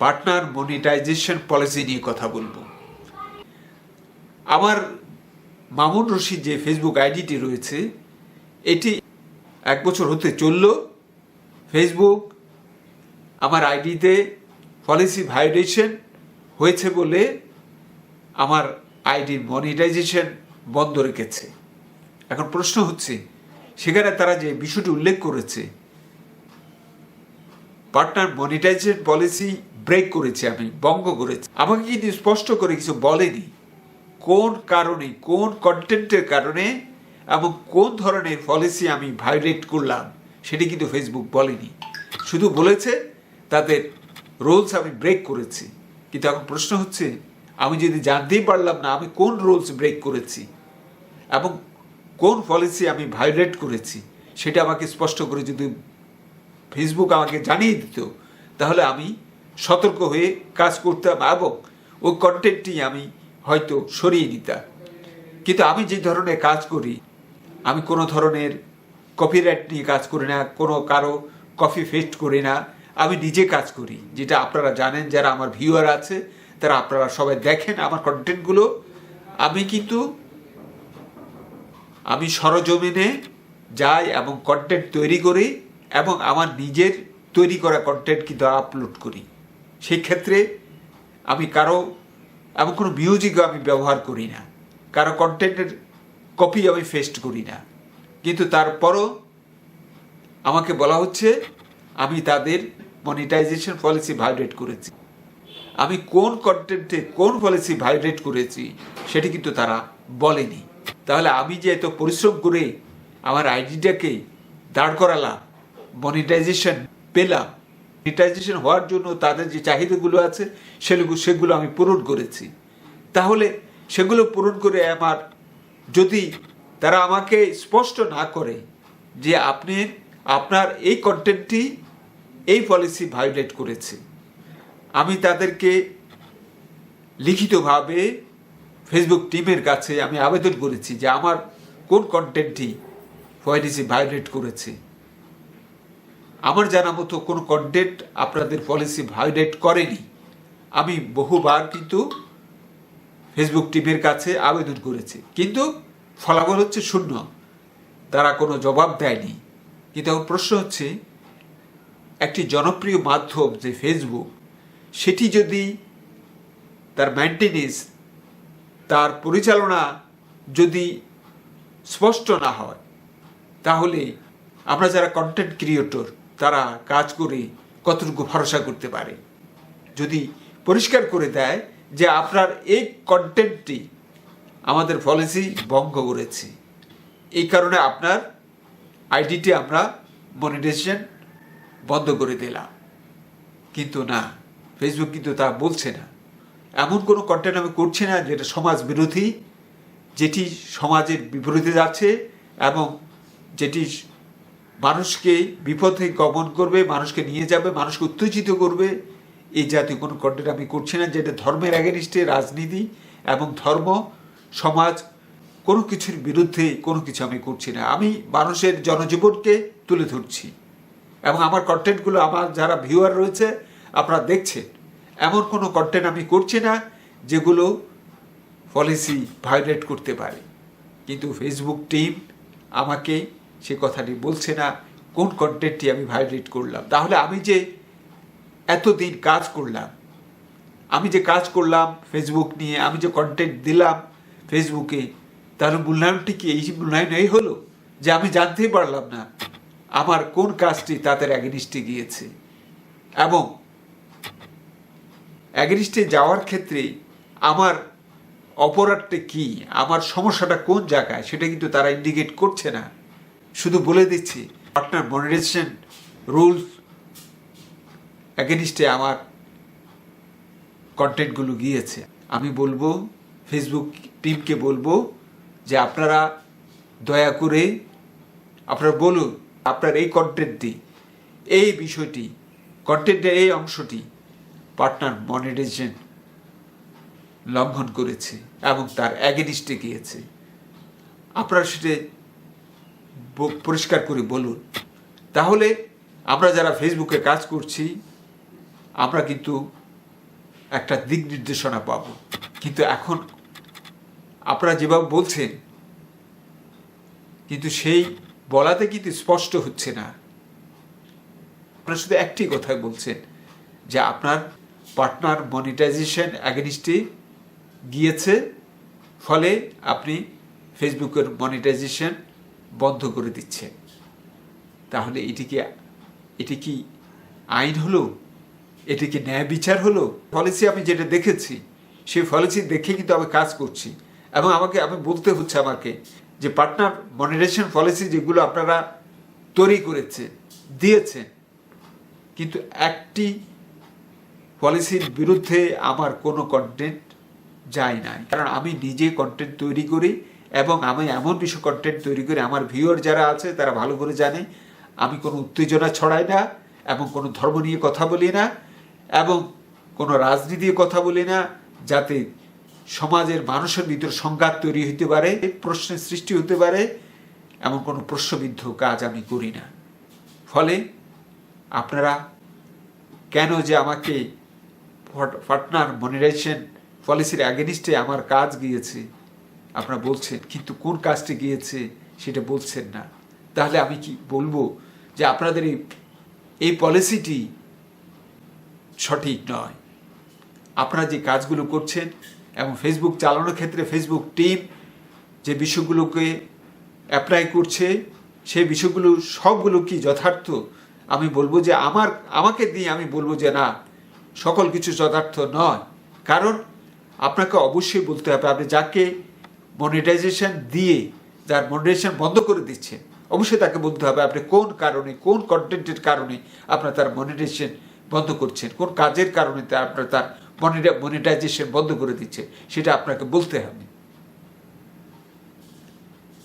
Partner monetization policy নিয়ে কথা বলব। আমার মামুন রশিদ যে ফেসবুক আইডিটি রয়েছে, এটি এক বছর হতে চলল। ফেসবুক আমার আইডিতে পলিসি ভায়োলেশন হয়েছে বলে আমার আইডির মনিটাইজেশন বন্ধ রেখেছে। এখন প্রশ্ন হচ্ছে, সেখানে তারা যে বিষয়টি উল্লেখ করেছে, পার্টনার মনিটাইজেশন পলিসি ব্রেক করেছি আমি বঙ্গ করেছি। আমাকে কিন্তু স্পষ্ট করে কিছু বলেনি কোন কারণে, কোন কন্টেন্টের কারণে এবং কোন ধরনের পলিসি আমি ভায়োলেট করলাম, সেটি কিন্তু ফেসবুক বলেনি। শুধু বলেছে তাদের রুলস আমি ব্রেক করেছি। কিন্তু এখন প্রশ্ন হচ্ছে, আমি যদি জানতেই পারলাম না আমি কোন রুলস ব্রেক করেছি এবং কোন পলিসি আমি ভায়োলেট করেছি, সেটা আমাকে স্পষ্ট করে যদি ফেসবুক আমাকে জানিয়ে দিত, তাহলে আমি সতর্ক হয়ে কাজ করতাম এবং ওই কন্টেন্টটি আমি হয়তো সরিয়ে দিতাম। কিন্তু আমি যে ধরনের কাজ করি, আমি কোনো ধরনের কপিরাইট নিয়ে কাজ করি না, কোনো কারও কপি ফেস্ট করি না, আমি নিজে কাজ করি। যেটা আপনারা জানেন, যারা আমার ভিউয়ার আছে, তারা আপনারা সবাই দেখেন আমার কন্টেন্টগুলো আমি কিন্তু, আমি সরজমিনে যাই এবং কন্টেন্ট তৈরি করি এবং আমার নিজের তৈরি করা কন্টেন্ট কিন্তু আপলোড করি। সেই ক্ষেত্রে আমি কারও এমন কোনো মিউজিকও আমি ব্যবহার করি না। কারও কন্টেন্টের কপি আমি ফেস্ট করি না। কিন্তু তারপরও আমাকে বলা হচ্ছে, আমি তাদের মনিটাইজেশন পলিসি ভায়োলেট করেছি। আমি কোন কন্টেন্টে কোন পলিসি ভাইব্রেট করেছি, সেটি কিন্তু তারা বলেনি। তাহলে আমি যে এত পরিশ্রম করে আমার আইডিটাকে দাঁড় করালাম মনিটাইজেশন পেলাম মনিটাইজেশন হওয়ার জন্য তাদের যে চাহিদাগুলো আছে, সেগুলো সেগুলো আমি পূরণ করেছি। তাহলে সেগুলো পূরণ করে আমার, যদি তারা আমাকে স্পষ্ট না করে যে আপনি, আপনার এই কন্টেন্টটি এই পলিসি ভায়োলেট করেছে, আমি তাদেরকে লিখিতভাবে ফেসবুক টিমের কাছে আমি আবেদন করেছি যে আমার কোন কন্টেন্টটি পলিসি ভায়োলেট করেছে। আমার জানা মতো কোনো কন্টেন্ট আপনাদের পলিসি ভায়োলেট করেনি। আমি বহুবার কিন্তু ফেসবুক টিমের কাছে আবেদন করেছি। কিন্তু ফলাফল হচ্ছে শূন্য। তারা কোনো জবাব দেয়নি। কিন্তু এখন প্রশ্ন হচ্ছে, একটি জনপ্রিয় মাধ্যম যে ফেসবুক সেটি যদি তার মেনটেনেন্স তার পরিচালনা যদি স্পষ্ট না হয়, তাহলে আমরা যারা কন্টেন্ট ক্রিয়েটর তারা কাজ করে কতটুকু ভরসা করতে পারে। যদি পরিষ্কার করে দেয় যে আপনার এই কন্টেন্টটি আমাদের পলিসি ভঙ্গ করেছে। এই কারণে আপনার আইডিটি আমরা মনিটাইজেশন বন্ধ করে দিলাম। কিন্তু না ফেসবুক কিন্তু তা বলছে না। এমন কোনো কন্টেন্ট আমি করছি না যেটা সমাজ বিরোধী, যেটি সমাজের বিপরীতে যাচ্ছে এবং যেটি মানুষকে বিপথে গমন করবে, মানুষকে নিয়ে যাবে, মানুষকে উত্তেজিত করবে। এই জাতীয় কোনো কন্টেন্ট আমি করছি না, যেটা ধর্মের অ্যাগেনিস্টে রাজনীতি এবং ধর্ম, সমাজ, কোনো কিছুর বিরুদ্ধে কোনো কিছু আমি করছি না। আমি মানুষের জনজীবনকে তুলে ধরছি এবং আমার কন্টেন্টগুলো আমার যারা ভিউয়ার রয়েছে, আপনারা দেখছেন। এমন কোনো কন্টেন্ট আমি করছি না যেগুলো পলিসি ভায়োলেট করতে পারে। কিন্তু ফেসবুক টিম আমাকে সে কথাটি বলছে না, কোন কন্টেন্টটি আমি ভায়োলেট করলাম। তাহলে আমি যে এতদিন কাজ করলাম, আমি যে কাজ করলাম ফেসবুক নিয়ে, আমি যে কন্টেন্ট দিলাম ফেসবুকে তার মূল্যায়নটি কি এই মূল্যায়ন এই হলো? যে আমি জানতেই পারলাম না আমার কোন কাজটি তাদের অ্যাগেনিস্টে গিয়েছে। এবং অ্যাগেনিস্টে যাওয়ার ক্ষেত্রে আমার অপরাধটা কি, আমার সমস্যাটা কোন জায়গায়, সেটা কিন্তু তারা ইন্ডিকেট করছে না। শুধু বলে দিচ্ছে পার্টনার মনিটাইজেশন রুলস অ্যাগেনিস্টে আমার কন্টেন্টগুলো গিয়েছে। আমি বলব ফেসবুক টিমকে বলব যে আপনারা দয়া করে আপনারা বলুন, আপনার এই কন্টেন্টটি এই বিষয়টি কন্টেন্টের এই অংশটি পার্টনার মনিটাইজেশন লঙ্ঘন করেছে এবং তার অ্যাগেনিস্টে গিয়েছে। আপনারা সেটা পরিষ্কার করে, বলুন। তাহলে আমরা যারা ফেসবুকে কাজ করছি, আমরা কিন্তু একটা দিক নির্দেশনা পাবো। কিন্তু এখন আপনারা যেভাবে বলছেন, কিন্তু সেই বলাতে কিন্তু স্পষ্ট হচ্ছে না। আপনারা শুধু একটি কথাই বলছেন, যে আপনার পার্টনার মনিটাইজেশন অ্যাগেনিস্টে গিয়েছে, ফলে আপনি ফেসবুকের মনিটাইজেশন বন্ধ করে দিচ্ছে। তাহলে এটি কি এটি কি আইন হলো? এটি কি ন্যায় বিচার হলো? পলিসি আমি যেটা দেখেছি, সেই পলিসি দেখে কিন্তু আমি কাজ করছি। এবং আমাকে, আমি বলতে হচ্ছে আমাকে যে পার্টনার মনিটাইজেশন পলিসি যেগুলো আপনারা তৈরি করেছে দিয়েছেন কিন্তু একটি পলিসির বিরুদ্ধে আমার কোনো কন্টেন্ট যায় নাই। কারণ আমি নিজে কন্টেন্ট তৈরি করি এবং আমি এমন কিছু কন্টেন্ট তৈরি করি, আমার ভিউয়ার যারা আছে তারা ভালো করে জানে। আমি কোনো উত্তেজনা ছড়াই না এবং কোনো ধর্ম নিয়ে কথা বলি না এবং কোনো রাজনীতি কথা বলি না যাতে সমাজের মানুষের ভিতর সংঘাত তৈরি হতে পারে, প্রশ্নের সৃষ্টি হতে পারে এমন কোনো প্রশ্নবিদ্ধ কাজ আমি করি না। ফলে আপনারা কেন যে আমাকে পার্টনার মনিটাইজেশন পলিসির অ্যাগেনিস্টে আমার কাজ গিয়েছে আপনারা বলছেন, কিন্তু কোন কাজটি গিয়েছে সেটা বলছেন না। তাহলে আমি কি বলব যে আপনাদের এই এই পলিসিটি সঠিক নয়। আপনারা যে কাজগুলো করছেন এবং ফেসবুক চালানোর ক্ষেত্রে ফেসবুক টিম যে বিষয়গুলোকে অ্যাপ্লাই করছে, সেই বিষয়গুলো সবগুলো কি যথার্থ? আমি বলব যে আমার, আমাকে দিয়ে আমি বলব যে না, সকল কিছু যথার্থ নয়। কারণ আপনাকে অবশ্যই বলতে হবে, আপনি যাকে মনিটাইজেশন দিয়ে যার মনিটাইজেশন বন্ধ করে দিচ্ছেন অবশ্যই তাকে বলতে হবে আপনি কোন কারণে, কোন কন্টেন্টের কারণে আপনার তার মনিটাইজেশন বন্ধ করছেন, কোন কাজের কারণে আপনার তার মনিটা মনিটাইজেশন বন্ধ করে দিচ্ছে, সেটা আপনাকে বলতে হবে।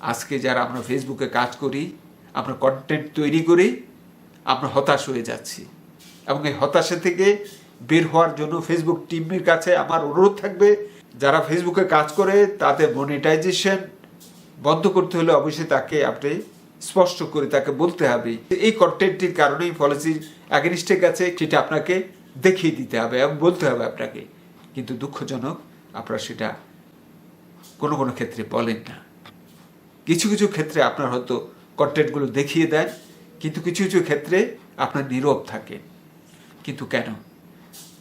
আজকে যারা আমরা ফেসবুকে কাজ করি, আমরা কন্টেন্ট তৈরি করি, আমরা হতাশ হয়ে যাচ্ছি। এবং এই হতাশা থেকে বের হওয়ার জন্য ফেসবুক টিমের কাছে আমার অনুরোধ থাকবে যারা ফেসবুকে কাজ করে, তাদের মনিটাইজেশন বন্ধ করতে হলে অবশ্যই তাকে আপনি স্পষ্ট করে তাকে বলতে হবে। এই কন্টেন্টটির কারণেই পলিসির অ্যাগেনিস্টের কাছে সেটা আপনাকে দেখিয়ে দিতে হবে এবং বলতে হবে আপনাকে। কিন্তু দুঃখজনক, আপনারা সেটা কোনো কোনো ক্ষেত্রে বলেন না। কিছু কিছু ক্ষেত্রে আপনার হয়তো কন্টেন্টগুলো দেখিয়ে দেন কিন্তু কিছু কিছু ক্ষেত্রে আপনার নীরব থাকে। কিন্তু কেন?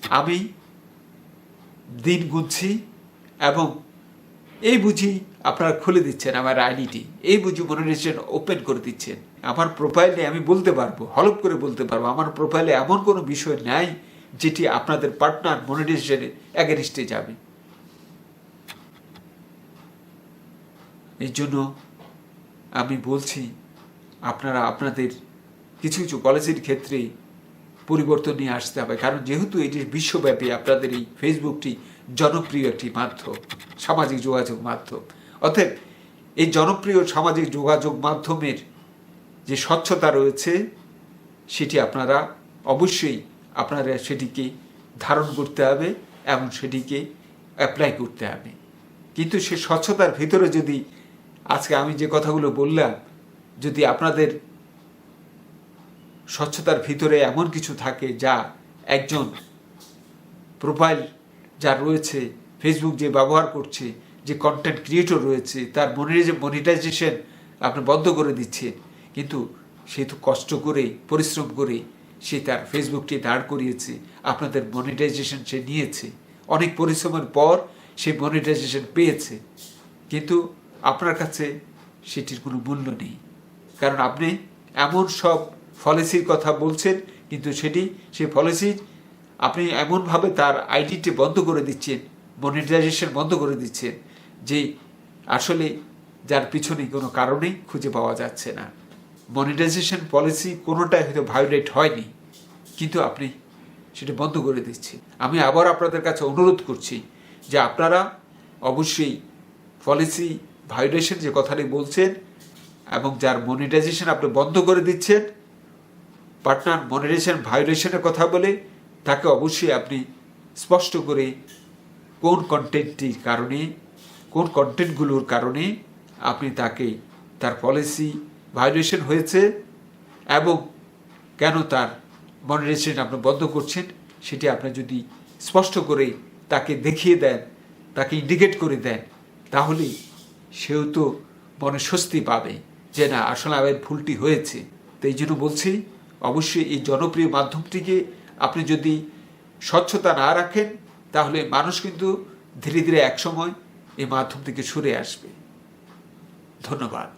আমি দিন গুনছি এবং এই বুঝি আপনারা খুলে দিচ্ছেন আমার আইডিটি। এই বুঝি মনিটাইজেশন ওপেন করে দিচ্ছেন। আমার প্রোফাইলে আমি বলতে পারব, হলপ করে বলতে পারব। আমার প্রোফাইলে এমন কোনো বিষয় নাই যেটি আপনাদের পার্টনার মনিটাইজেশনের অ্যাগেনিস্টে যাবে। এই জন্য আমি বলছি, আপনারা আপনাদের কিছু কিছু পলিসির ক্ষেত্রে পরিবর্তন নিয়ে আসতে হবে। কারণ যেহেতু এটি বিশ্বব্যাপী, আপনাদের এই ফেসবুকটি জনপ্রিয় একটি মাধ্যম, সামাজিক যোগাযোগ মাধ্যম। অতএব, এই জনপ্রিয় সামাজিক যোগাযোগ মাধ্যমের যে স্বচ্ছতা রয়েছে, সেটি আপনারা অবশ্যই আপনারা সেটিকে ধারণ করতে হবে এবং সেটিকে অ্যাপ্লাই করতে হবে। কিন্তু সে স্বচ্ছতার ভিতরে যদি, আজকে আমি যে কথাগুলো বললাম, যদি আপনাদের স্বচ্ছতার ভিতরে এমন কিছু থাকে যা একজন প্রোফাইল যা রয়েছে ফেসবুক যে ব্যবহার করছে, যে কন্টেন্ট ক্রিয়েটর রয়েছে, তার মনিটাইজেশন আপনি বন্ধ করে দিচ্ছেন কিন্তু সে তো কষ্ট করে, পরিশ্রম করে, সে তার ফেসবুকটি দাঁড় করিয়েছে, আপনাদের মনিটাইজেশন সে নিয়েছে। অনেক পরিশ্রমের পর সে মনিটাইজেশন পেয়েছে। কিন্তু আপনার কাছে সেটির কোনো মূল্য নেই। কারণ আপনি এমন সব পলিসির কথা বলছেন, কিন্তু সেটি সেই পলিসি আপনি এমনভাবে তার আইডিটি বন্ধ করে দিচ্ছেন মনিটাইজেশন বন্ধ করে দিচ্ছেন, যে আসলে যার পিছনে কোনো কারণেই খুঁজে পাওয়া যাচ্ছে না। মনিটাইজেশন পলিসি কোনোটাই হয়তো ভায়োলেট হয়নি, কিন্তু আপনি সেটা বন্ধ করে দিচ্ছেন। আমি আবার আপনাদের কাছে অনুরোধ করছি যে আপনারা অবশ্যই পলিসি ভায়োলেশন যে কথাটি বলছেন এবং যার মনিটাইজেশন আপনি বন্ধ করে দিচ্ছেন পার্টনার মনিটাইজেশন ভায়োলেশনের কথা বলে তাকে অবশ্যই আপনি স্পষ্ট করে কোন কন্টেন্টটির কারণে, কোন কন্টেন্টগুলোর কারণে আপনি তাকে, তার পলিসি ভায়োলেশন হয়েছে এবং কেন তার মনিটাইজেশন আপনি বন্ধ করছেন, সেটি আপনি যদি স্পষ্ট করে তাকে দেখিয়ে দেন, তাকে ইন্ডিকেট করে দেন, তাহলে সেও তো মনে স্বস্তি পাবে যে না, আসলে আমার ভুলটি হয়েছে। তো এই জন্য বলছি, অবশ্যই এই জনপ্রিয় মাধ্যমটিকে আপনি যদি স্বচ্ছতা না রাখেন, তাহলে মানুষ কিন্তু ধীরে ধীরে একসময় এই মাধ্যম থেকে সরে আসবে। ধন্যবাদ।